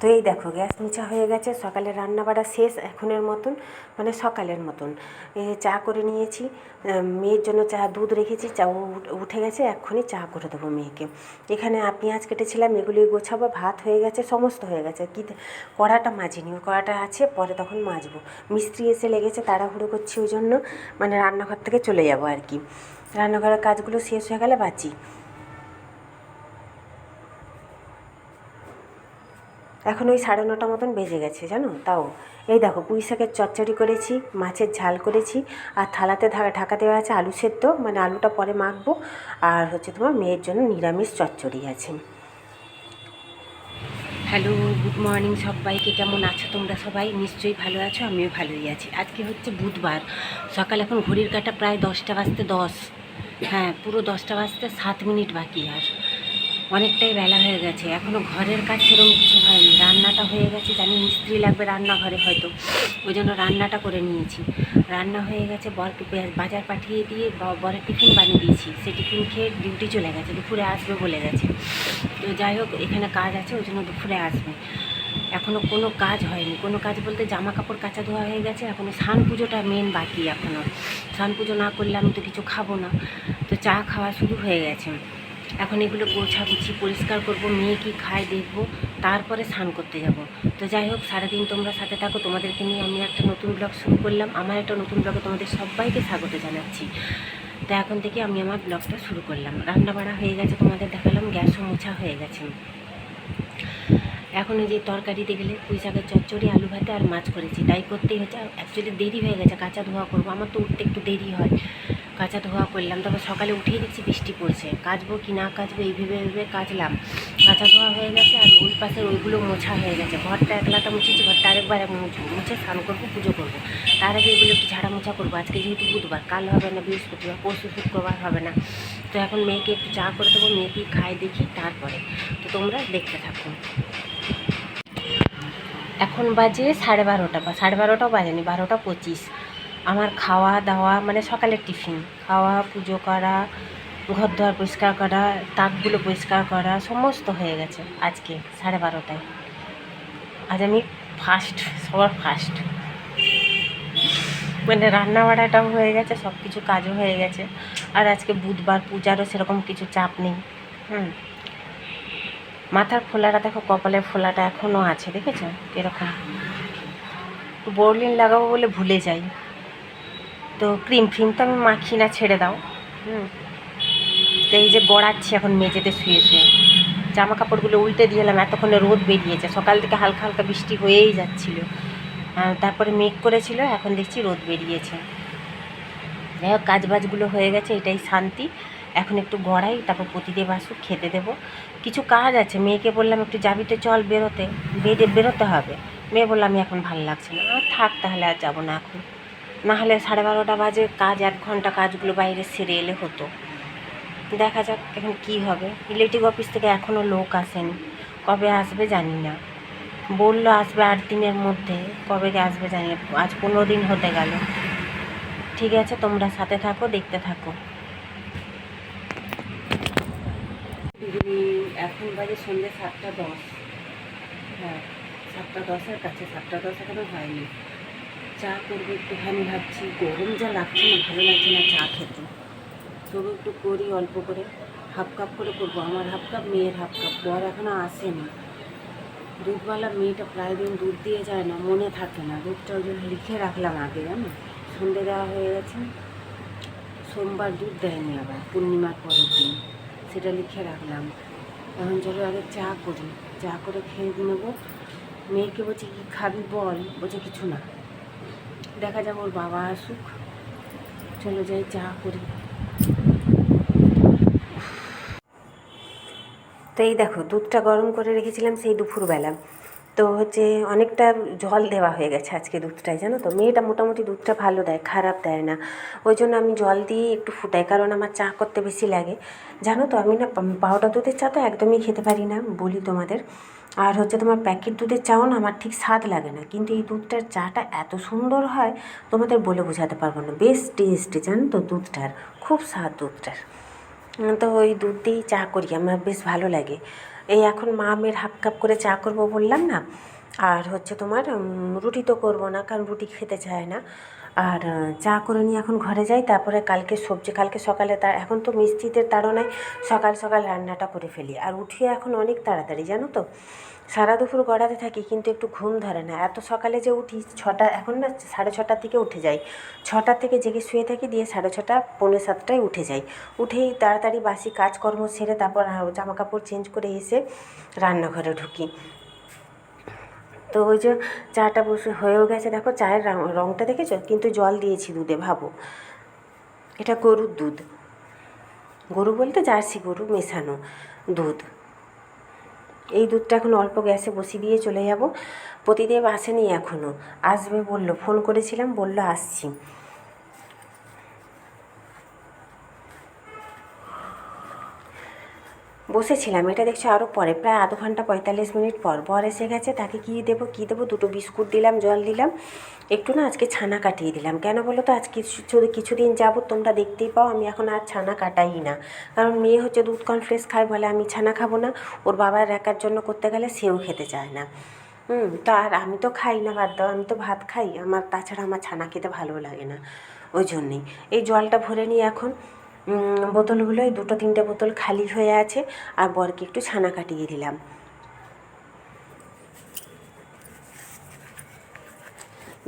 তো এই দেখো, গ্যাস মোছা হয়ে গেছে, সকালে রান্না বাড়া শেষ এখনের মতন মানে সকালের মতন। চা করে নিয়েছি মেয়ের জন্য চা, দুধ রেখেছি, চা উঠ- গেছে, এক্ষুনি চা করে দেবো মেয়েকে। এখানে পেঁয়াজ কেটেছিলাম, এগুলি গোছাবো, ভাত হয়ে গেছে, সমস্ত হয়ে গেছে। কি কড়াটা মাজিনি, ওই কড়াটা আছে, পরে তখন মাজবো। মিস্ত্রি এসে লেগেছে, তাড়াহুড়ো করছি ওই জন্য মানে রান্নাঘর থেকে চলে যাব আর কি। রান্নাঘরের কাজগুলো শেষ হয়ে গেলে বাঁচি। এখন ওই সাড়ে নটা মতন বেজে গেছে, জানো? তাও। এই দেখো, পুঁই শাকের চচ্চড়ি করেছি, মাছের ঝাল করেছি, আর থালাতে ঢাকা দেওয়া আছে আলু সেদ্ধ মানে আলুটা পরে মাখবো, আর হচ্ছে তোমার মেয়ের জন্য নিরামিষ চচ্চড়ি আছে। হ্যালো গুড মর্নিং সবাইকে, কেমন আছো তোমরা সবাই? নিশ্চয়ই ভালো আছো, আমিও ভালোই আছি। আজকে হচ্ছে বুধবার, সকাল এখন ঘড়ির কাটা প্রায় দশটা বাজতে দশ। হ্যাঁ পুরো দশটা বাজতে সাত মিনিট বাকি আর। অনেকটাই বেলা হয়ে গেছে। এখনও ঘরের কাজ সেরকম কিছু হয়নি। রান্নাটা হয়ে গেছে, জানি মিস্ত্রি লাগবে রান্নাঘরে হয়তো। ওই জন্য রান্নাটা করে নিয়েছি। রান্না হয়ে গেছে বরকে বাজার পাঠিয়ে দিয়ে বরের টিফিন বানিয়ে দিয়েছি। সে টিফিন খেয়ে ডিউটি চলে গেছে, দুপুরে আসবে বলে গেছে। তো যাই হোক, এখানে কাজ আছে, ওই জন্য দুপুরে আসবে। এখনও কোনো কাজ হয়নি। কোনো কাজ বলতে জামা কাপড় কাচা ধোয়া হয়ে গেছে এখনও স্নান পুজোটা মেন বাকি এখনও স্নান পুজো না করলে আমি তো কিছু খাব না। তো চা খাওয়া শুরু হয়ে গেছে। এখন এগুলো গোছা গোছাগুছি পরিষ্কার করব, মেয়ে কি খায় দেখব, তারপরে স্নান করতে যাব। তো যাই হোক, সারাদিন তোমরা সাথে থাকো, তোমাদেরকে নিয়ে আমি একটা নতুন ব্লগ শুরু করলাম। আমার একটা নতুন ব্লগে তোমাদের সবাইকে স্বাগত জানাচ্ছি। তো এখন থেকে আমি আমার ব্লগটা শুরু করলাম। রান্না বাড়া হয়ে গেছে তোমাদের দেখালাম, গ্যাসও মোছা হয়ে গেছে। এখন যে তরকারিতে গেলে পুঁই শাকের চচ্চড়ি, আলু ভাতে আর মাছ করেছি। তাই করতেই হচ্ছে। অ্যাকচুয়ালি দেরি হয়ে গেছে, কাঁচা ধোয়া করব। আমার তো উঠতে একটু দেরি হয়। কাঁচা ধোয়া করলাম, তারপর সকালে উঠেই দেখছি বৃষ্টি পড়ছে। কাচবো কি না কাচবো এই ভেবে ভেবে কাচলাম। কাঁচা ধোয়া হয়ে গেছে আর ওই পাশে ওইগুলো মোছা হয়ে গেছে। ঘরটা একলাটা মুছেছি, ঘরটা আরেকবার মুছবো। মুছে স্নান করব, পুজো করব। তার আগে এগুলো একটু ঝাড়া মোছা করব। আজকে যেহেতু বুধবার, কাল হবে না বৃহস্পতিবার, পরশু শুক্রবার হবে না। তো এখন মেয়েকে একটু চা করে দেবো, মেয়েকে খাই দেখি তারপরে। তো তোমরা দেখতে থাকো। এখন বাজে সাড়ে বারোটা বা সাড়ে বারোটাও বাজেনি, বারোটা পঁচিশ। আমার খাওয়া দাওয়া মানে সকালের টিফিন। খাওয়া, পুজো করা ঘর দুয়ার পরিষ্কার করা, তাকগুলো পরিষ্কার করা, সমস্ত হয়ে গেছে আজকে সাড়ে বারোটায়। আজ আমি ফার্স্ট সবার ফার্স্ট মানে রান্না বাড়াটাও হয়ে গেছে সব কিছু কাজও হয়ে গেছে। আর আজকে বুধবার পূজারও সেরকম কিছু চাপ নেই। হুম। মাথার ফোলাটা দেখো, কপালের ফোলাটা এখনও আছে, দেখেছ? এরকম বোরলিন লাগাবো বলে ভুলে যাই। তো ক্রিম ফ্রিম তো আমি মাখি না, ছেড়ে দাও। হুম। তো এই যে গড়াচ্ছি এখন মেঝেতে শুয়ে শুয়ে। জামা কাপড়গুলো উল্টে দিয়ে এলাম, এতক্ষণে রোদ বেরিয়েছে। সকাল থেকে হালকা হালকা বৃষ্টি হয়েই যাচ্ছিল। তারপরে মেঘ করেছিল, এখন দেখছি রোদ বেরিয়েছে। যাই হোক কাজ বাজগুলো হয়ে গেছে, এটাই শান্তি। এখন একটু গড়াই, তারপর প্রতিদেব আসুক, খেতে দেবো। কিছু কাজ আছে, মেয়েকে বললাম, একটু যাবি তো, চল বেরোতে। বেরিয়ে বেরোতে হবে। মেয়ে বললাম আমি এখন ভালো লাগছে না। থাক তাহলে, আর যাব না এখন। না হলে সাড়ে বারোটা বাজে কাজ, এক ঘণ্টা কাজগুলো বাইরে সেরে এলে হতো। দেখা যাক এখন কি হবে। ইলেকট্রিক অফিস থেকে এখনও লোক আসেনি। কবে আসবে জানি না। বলল আসবে আট দিনের মধ্যে। কবে আসবে জানি না। আজ পনেরো দিন হতে গেল। ঠিক আছে, তোমরা সাথে থাকো, দেখতে থাকো। এখন বাজে সন্ধ্যে সাতটা দশ। হ্যাঁ সাতটা দশের কাছে। সাতটা দশ এখনও হয়নি। চা করব একটু একটুখানি ভাবছি। গরম যা লাগছে না, ভালো লাগছে না চা খেতে। তবু একটু করি অল্প করে। হাফ কাপ করে করব। আমার হাফ কাপ, মেয়ের হাফ কাপ। বর এখনও আসেনি। দুধওয়ালা মেয়েটা প্রায় দিন দুধ দিয়ে যায় না, মনে থাকে না। দুধটা ওই লিখে রাখলাম আগে, জানো? সন্ধে দেওয়া হয়ে গেছে। সোমবার দুধ দেয়নি আবার, পূর্ণিমার পরের দিন। সেটা লিখে রাখলাম। এখন চলো আগে চা করি। চা করে খেয়ে নেব। মেয়েকে বলছি, কি খাবি বল? বলছে, কিছু না। দেখা যাবে বাবা আসুক। চলো যাই, চা করি। তো এই দেখো, দুধটা গরম করে রেখেছিলাম সেই দুপুরবেলা। তো হচ্ছে অনেকটা জল দেওয়া হয়ে গেছে আজকে দুধটায় জানো তো? মেয়েটা মোটামুটি দুধটা ভালো দেয়, খারাপ দেয় না। ওই জন্য আমি জল দিয়ে একটু ফুটাই, কারণ আমার চা করতে বেশি লাগে। জানো তো, আমি না, পাউডার দুধের চা তো একদমই খেতে পারি না, বলি তোমাদের। আর হচ্ছে তোমার প্যাকেট দুধের চাও না, আমার ঠিক স্বাদ লাগে না। কিন্তু এই দুধটার চাটা এত সুন্দর হয়, তোমাদের বলে বোঝাতে পারব না। বেশ টেস্ট জানো তো দুধটার, খুব স্বাদ দুধটার। তো ওই দুধ দিয়েই চা করি, আমার বেশ ভালো লাগে। এই এখন মা মেয়ের হাফ কাপ করে চা করব বললাম না, আর হচ্ছে তোমার রুটি তো করব না, কারণ রুটি খেতে চায় না। আর চা করে নিয়ে এখন ঘরে যাই, তারপরে কালকে সবজি, কালকে সকালে তা, এখন তো মিস্ত্রিদের তাড়নায় সকাল সকাল রান্নাটা করে ফেলি। আর উঠিয়ে এখন অনেক তাড়াতাড়ি, জানো তো? সারা দুপুর গড়াতে থাকি, কিন্তু একটু ঘুম ধরে না। এত সকালে যে উঠি, ছটা, এখন না সাড়ে ছটার দিকে উঠে যাই। ছটার থেকে জেগে শুয়ে থাকি, দিয়ে সাড়ে ছটা, পৌনে সাতটায় উঠে যাই। উঠেই তাড়াতাড়ি বাসি কাজকর্ম সেরে তারপর জামা কাপড় চেঞ্জ করে এসে রান্নাঘরে ঢুকি। তো ওই যে চাটা বসে হয়েও গেছে। দেখো চায়ের রং- রংটা দেখেছ? কিন্তু জল দিয়েছি দুধে, ভাবো। এটা গরুর দুধ। গরু বলতে জার্সি গরু, মেশানো দুধ। এই দুধটা এখন অল্প গ্যাসে বসিয়ে দিয়ে চলে যাব। প্রতিদেব আসেনি এখনও আসবে বলল, ফোন করেছিলাম, বলল আসছি। বসেছিলাম, এটা দেখছি আরও পরে, প্রায় আধ ঘণ্টা পঁয়তাল্লিশ মিনিট পর। বর এসে গেছে, তাকে কী দেবো কী দেবো? দুটো বিস্কুট দিলাম, জল দিলাম। একটু না আজকে ছানা কাটিয়ে দিলাম। কেন বলো তো আজ কিছু কিছুদিন যাব, তোমরা দেখতেই পাও, আমি এখন আর ছানা কাটাই না। কারণ মেয়ে হচ্ছে দুধ কনফ্লেক্স খায়, বলে আমি ছানা খাব না। ওর বাবার একার জন্য করতে গেলে সেও খেতে চায় না। হুম, তো আর আমি তো খাই না, বাদ দাও, আমি তো ভাত খাই। আমার, তাছাড়া আমার ছানা খেতে ভালো লাগে না। ওই জন্যেই। এই জলটা ভরে নিই এখন। বোতলগুলোই দুটো তিনটে বোতল খালি হয়ে আছে আর বরকে একটু ছানা কাটিয়ে দিলাম।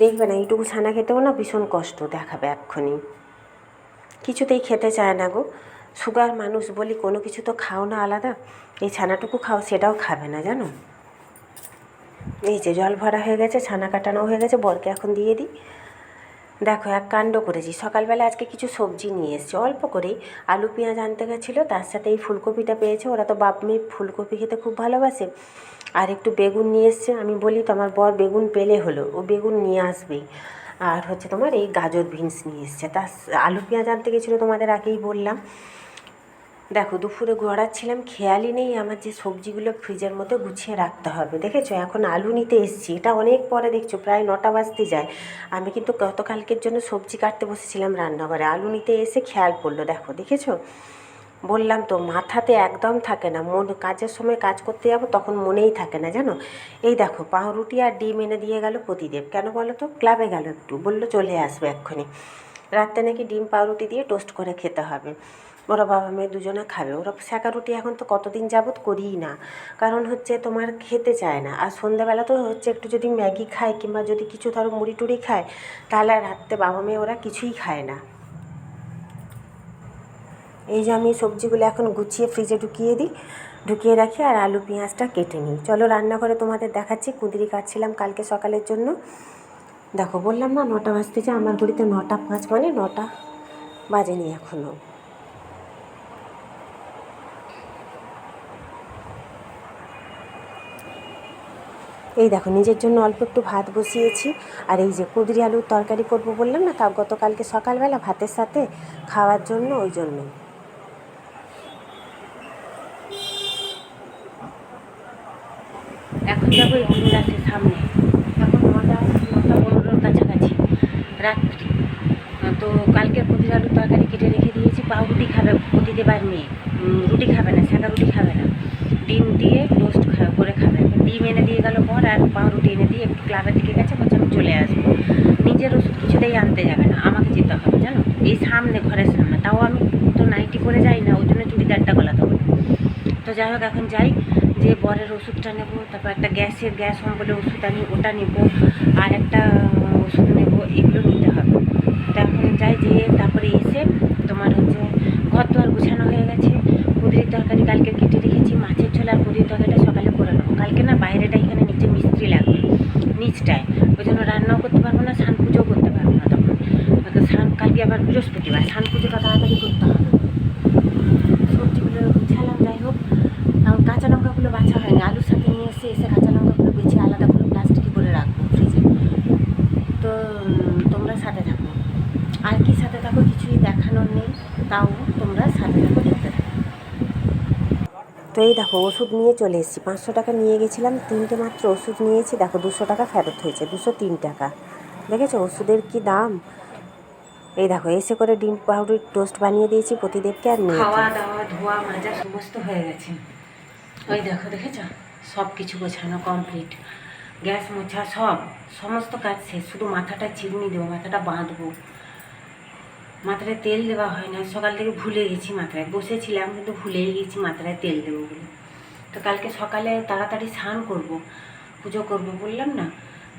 দেখবে না, এইটুকু ছানা খেতেও না ভীষণ কষ্ট দেখাবে এক্ষুনি। কিছুতেই খেতে চায় না গো। সুগার মানুষ বলি কোনো কিছু তো খাও না আলাদা, এই ছানাটুকু খাও সেটাও খাবে না, জানো? এই যে জল ভরা হয়ে গেছে, ছানা কাটানো হয়ে গেছে, বরকে এখন দিয়ে দিই। দেখো, এক কাণ্ড করেছি। সকালবেলা আজকে কিছু সবজি নিয়ে এসেছি। অল্প করেই আলু, পেঁয়াজ আনতে গেছিল, তার সাথে এই ফুলকপিটা পেয়েছে। ওরা তো বাপ মেয়ে, ফুলকপি খেতে খুব ভালোবাসে। আর একটু বেগুন নিয়ে এসছে। আমি বলি, তোমার বর বেগুন পেলে হলো, ও বেগুন নিয়ে আসবেই। আর হচ্ছে তোমার এই গাজর বিনস নিয়ে এসছে। তার আলু, পেঁয়াজ আনতে গেছিল তোমাদের আগেই বললাম। দেখো, দুপুরে গড়াচ্ছিলাম খেয়ালই নেই আমার যে সবজিগুলো ফ্রিজের মধ্যে গুছিয়ে রাখতে হবে, দেখেছ? এখন আলু নিতে এসেছি, এটা অনেক পরে দেখছ, প্রায় নটা বাজতে যায়। আমি কিন্তু গতকালকের জন্য সবজি কাটতে বসেছিলাম রান্নাঘরে, আলু নিতে এসে খেয়াল পড়ল, দেখো, দেখেছ? বললাম তো, মাথাতে একদম থাকে না, মন, কাজের সময় কাজ করতে যাব, তখন মনেই থাকে না, জানো? এই দেখো, পাউরুটি আর ডিম এনে দিয়ে গেল প্রতিদেব কেন বলো তো? ক্লাবে গেল একটু, বলল চলে আসবে এক্ষুনি। রাত্রে নাকি ডিম পাউরুটি দিয়ে টোস্ট করে খেতে হবে। ওরা বাবা মেয়ে দুজনে খাবে। ওরা শাঁকা রুটি এখন তো কতদিন যাবত করিই না। কারণ হচ্ছে তোমার খেতে চায় না। আর সন্ধ্যাবেলা তো হচ্ছে একটু যদি ম্যাগি খায় কিংবা যদি কিছু ধরো মুড়ি টুড়ি খায়, তাহলে রাত্রে বাবা মেয়ে ওরা কিছুই খায় না। এই যে আমি সবজিগুলো এখন গুছিয়ে ফ্রিজে ঢুকিয়ে দিই। ঢুকিয়ে রাখি আর আলু, পেঁয়াজটা কেটে নিই। চলো রান্নাঘরে তোমাদের দেখাচ্ছি, কুঁদরি কাটছিলাম কালকে সকালের জন্য। দেখো, বললাম না, নটা বাজতে বাজতেছে আমার ঘড়িতে নটা পাঁচ মানে নটা বাজেনি এখনও এই দেখো, নিজের জন্য অল্প একটু ভাত বসিয়েছি। আর এই যে কুঁদরি আলুর তরকারি করব বললাম না তা গতকালকে সকালবেলা ভাতের সাথে, খাওয়ার জন্য ওই জন্য এখন যাব ক্লাসের সামনে। এখন নটা নটা পনেরোর কাছাকাছি, রাত্রি। তো কালকে প্রতি আলু তরকারি কেটে রেখে দিয়েছি, পাউরুটি খাবে প্রতি দেবার মেয়ে। রুটি খাবে না, সাদা রুটি খাবে না। ডিম দিয়ে টোস্ট করে খাবে। ডিম এনে দিয়ে গেল পর আর পাউরুটি এনে দিয়ে একটু ক্লাবের দিকে গেছে, বলছে আমি চলে আসব। নিজের ওষুধ কিছুতেই আনতে যাবে না, আমাকে যেতে হবে, জানো? এই সামনে, ঘরের সামনে। তাও আমি তো নাইটি করে যাই না, ওই জন্য চুড়িদারটা গলাতে হবে। তো যাই হোক, এখন যাই, যে বরের ওষুধটা নেব, তারপর একটা গ্যাসের, গ্যাস হম বলে ওষুধ আনি, ওটা নেব, আর একটা ওষুধ নেব, এগুলো নিতে হবে। তো এখন যাই যে তারপরে এসে তোমার হচ্ছে ঘর দুয়ার গুছানো হয়ে গেছে, কুঁদরির তরকারি কালকে কেটে রেখেছি, মাছের ঝোল আর তরকারিটা কালকে না বাইরেটা এখানে নিচে মিস্ত্রি লাগবে, নিচটায়। ওই জন্য রান্নাও করতে পারব না, স্নান পুজোও করতে পারব না তখন। কালকে আবার বৃহস্পতিবার, স্নান পুজোটা তাড়াতাড়ি করতে হবে সবজিগুলো গুছালাম যাই হোক আর কাঁচা লঙ্কাগুলো বাছা হয়নি আলুর সাথে নিয়ে এসে এসে কাঁচা লঙ্কাগুলো বেছে আলাদা করে প্লাস্টিকে করে রাখব ফ্রিজে তো উম, তোমরা সাথে থাকো আর কি সাথে থাকো কিছুই দেখানোর নেই তাও তোমরা সাথে থাকো দেখতে থাকো তো এই দেখো ওষুধ নিয়ে চলে এসেছি। পাঁচশো টাকা নিয়ে গেছিলাম, তিনটে মাত্র ওষুধ নিয়েছি। দেখো দুশো টাকা ফেরত হয়েছে, দুশো তিন টাকা। দেখেছ ওষুধের কি দাম? এই দেখো, এসে করে ডিম পাউরুটির টোস্ট বানিয়ে দিয়েছি প্রতিদেবকে আর মেয়েকে। খাওয়া দাওয়া, ধোয়া, মাজা সমস্ত হয়ে গেছে। ওই দেখো, দেখেছ? সব কিছু গোছানো কমপ্লিট গ্যাস মোছা সব, সমস্ত কাজ শেষ। শুধু মাথাটা চিরুনি দেবো, মাথাটা বাঁধবো। মাথায় তেল দেওয়া হয় না। সকাল থেকে ভুলে গেছি মাথায়। বসেছিলাম কিন্তু ভুলেই গেছি মাথায় তেল দেবো বলে। তো কালকে সকালে তাড়াতাড়ি স্নান করব, পুজো করব বললাম না?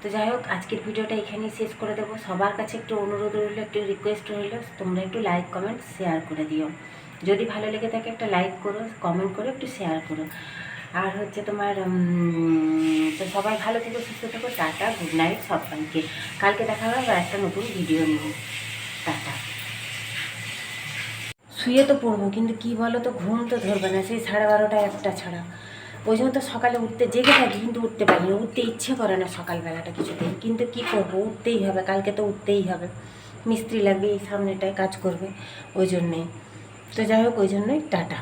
তো যাই হোক, আজকের ভিডিওটা এখানেই শেষ করে দেবো। সবার কাছে একটু অনুরোধ রইল, একটু রিকোয়েস্ট রইল, তোমরা একটু লাইক কমেন্ট শেয়ার করে দিও। যদি ভালো লেগে থাকে একটা লাইক করো কমেন্ট করো একটু শেয়ার করো। আর হচ্ছে তোমার তো সবাই ভালো থেকো, সুস্থ থেকো, টাটা গুড নাইট সবাইকে। কালকে দেখা হবে একটা নতুন ভিডিও নিয়ে। টাটা। শুয়ে তো পড়ব, কিন্তু কি বলো তো ঘুম তো ধরবে না, সেই সাড়ে বারোটা, একটা ছাড়া। ওই জন্য তো সকালে উঠতে জেগে থাকি, কিন্তু উঠতে পারি না উঠতে ইচ্ছে করে না সকালবেলাটা কিছুতেই, কিন্তু কি করব? উঠতেই হবে, কালকে তো উঠতেই হবে। মিস্ত্রি লাগবে, এই সামনেটায় কাজ করবে, ওই জন্যেই। তো যাই হোক, ওই জন্যই টাটা।